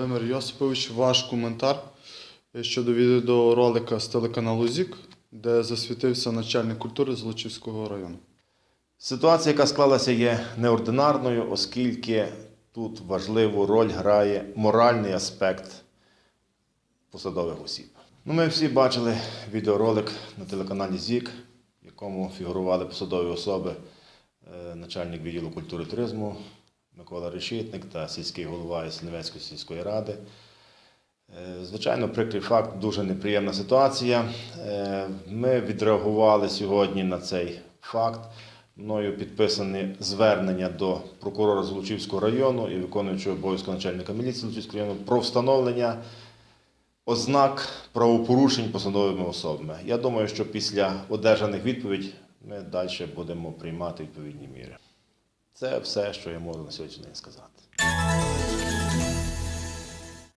Володимир Йосипович, ваш коментар щодо відеоролика з телеканалу ЗІК, де засвітився начальник культури Золочівського району. Ситуація, яка склалася, є неординарною, оскільки тут важливу роль грає моральний аспект посадових осіб. Ну, ми всі бачили відеоролик на телеканалі ЗІК, в якому фігурували посадові особи, е, начальник відділу культури і туризму Микола Решітник та сільський голова Ясеневецької сільської ради. Е, Звичайно, прикрий факт, дуже неприємна ситуація. Е, Ми відреагували сьогодні на цей факт. Мною підписані звернення до прокурора Золочівського району і виконуючого обов'язку начальника міліції Золочівського району про встановлення ознак правопорушень посадовими особами. Я думаю, що після одержаних відповідей ми далі будемо приймати відповідні міри. Це все, що я можу на сьогоднішній день сказати.